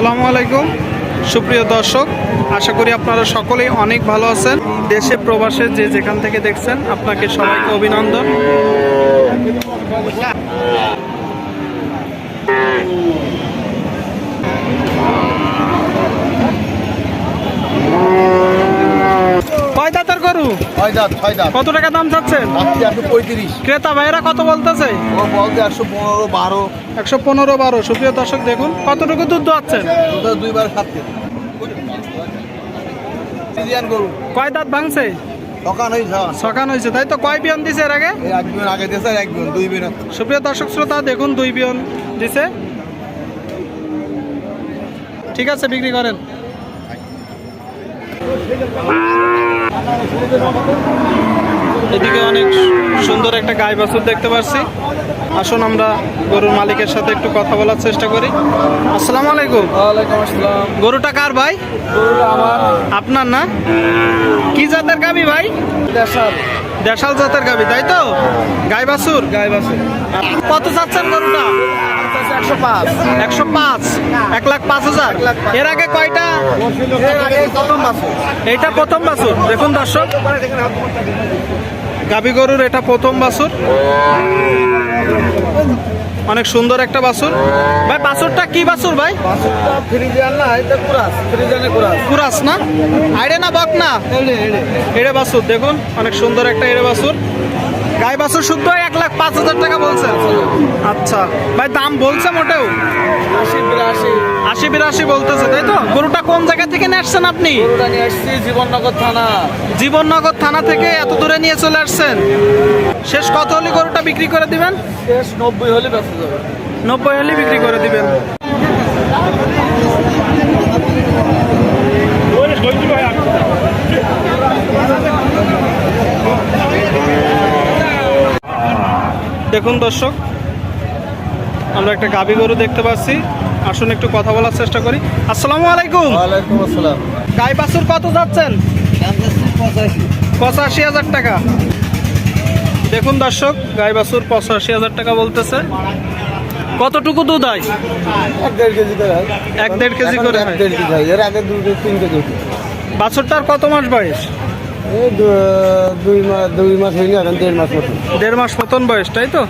আসসালামু আলাইকুম। সুপ্রিয় দর্শক, আশা করি আপনারা সকলেই অনেক ভালো আছেন। দেশে প্রবাসে যে যেখান থেকে দেখছেন, আপনাকে সবাইকে অভিনন্দন কয় দাঁতের গরু ছয় দাঁত ছয় দাঁত। কত টাকা দাম চাচ্ছেন? রাত্রি একশো পঁয়ত্রিশ। ক্রেতা ভাইয়েরা কত বলতেছে? ও বলতে একশো পনেরো বারো। একশো পনেরো বারো। সুপ্রিয় দর্শক দেখুন কতটুকু দুধ দোয়াচ্ছেন? দুইবার খাচ্ছে সিজিয়ান গরু। কয় দাঁত ভাঙছে? হয়েছে হ্যাঁ। সকান হয়েছে তাই তো কয় বিয়ন দিছে এর আগে? আগে একজন দুই সুপ্রিয় দর্শক শ্রোতা দেখুন দুই বিয়ন দিছে। ঠিক আছে বিক্রি করেন। এদিকে অনেক সুন্দর একটা গাই বাছুর দেখতে পাচ্ছি আসুন আমরা গরুর মালিকের সাথে একটু কথা বলার চেষ্টা করি। আসসালামু আলাইকুম। আসসালাম। গরুটা কার ভাই? আপনার না? কি জাতের গাবি ভাই? দেশাল। জাতের গাবি তাই তো? গাই বাছুর? গায়ে বাসে কত চাচ্ছেন গরুটা? একশো পাঁচ। একশো পাঁচ? এক লাখ পাঁচ হাজার? এর আগে কয়টা? আগে প্রথম বাসে এইটা প্রথম বাছুর। দেখুন দর্শক। গাবি গরুর এটা প্রথম বাছুর। অনেক সুন্দর একটা বাছুর। ভাই বাছুরটা কি বাছুর ভাই? বাসুরটা এটা কুরাস। না? আইডে না বক না? এড়ে বাছুর। দেখুন অনেক সুন্দর একটা এড়ে বাছুর। গাই বাছুর শুদ্ধ এক লাখ পাঁচ হাজার টাকা বলছেন আচ্ছা। ভাই দাম বলছে মোটেও। আশি বিরাশি। আশি বিরাশি বলতেছে তাই তো? গরুটা কোন জায়গা থেকে নিয়ে আসছেন আপনি? জীবননগর থানা। জীবননগর থানা থেকে এত দূরে নিয়ে চলে আসছেন? শেষ কত হলে গরুটা বিক্রি করে দিবেন? শেষ নব্বই হলে ব্যস্ত যাবে। নব্বই হলে বিক্রি করে দিবেন। দেখুন দর্শক আমরা একটা গাবি গরু দেখতে পাচ্ছি। আসুন একটু কথা বলার চেষ্টা করি। আসসালামু আলাইকুম। ওয়ালাইকুম আসসালাম। গাই বাছুর কত যাচ্ছেন? পঁচাশি হাজার টাকা। দেখুন দর্শক গাই বাছুর পঁচাশি হাজার টাকা বলতেছে। কতটুকু দুধ হয়? এক দেড় কেজি করে এক দেড় কেজি করে এক হয়। দেড় কেজি এর আগে দুই তিন কেজি। হতো। বাছুরটার কত মাস বয়স? এই দুই মাস দুই মাস হয়নি এখন দেড় মাস দেড় মাস মতন বয়স তাই তো?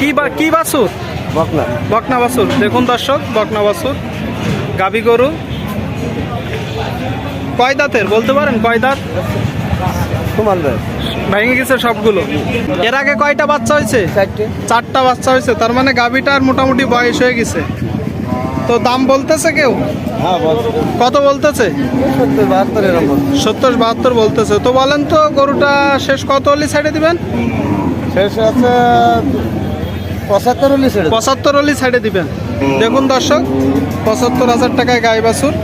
কি বা- কি বাছুর? বকনা। বকনা বাছুর। দেখুন দর্শক বকনা বাছুর। গাবি গরু। কয় দাঁতের? বলতে পারেন কয় দাঁত? তোমার দেয় ভেঙে গেছে সবগুলো। এর আগে কয়টা বাচ্চা হয়েছে? চারটে। চারটা বাচ্চা হয়েছে তার মানে গাবিটার মোটামুটি বয়স হয়ে গেছে। তো দাম বলতেছে কেউ? হ্যাঁ কত বলতেছে? সত্তর বাহাত্তর বলতেছে। তো বলেন তো গরুটা শেষ কত হলে ছেড়ে দিবেন? শেষ আছে পঁচাত্তর হলে ছেড়ে পঁচাত্তর হলে ছেড়ে দিবেন। দেখুন দর্শক পঁচাত্তর হাজার টাকায় গাই বাছুর।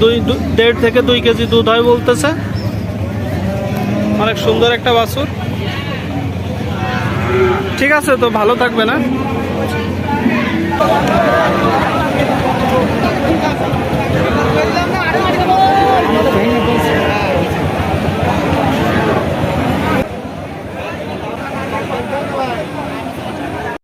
দুই দেড় থেকে দুই কেজি দুধ হয় বলতেছে। অনেক সুন্দর একটা বাছুর। ঠিক আছে তো ভালো থাকবে না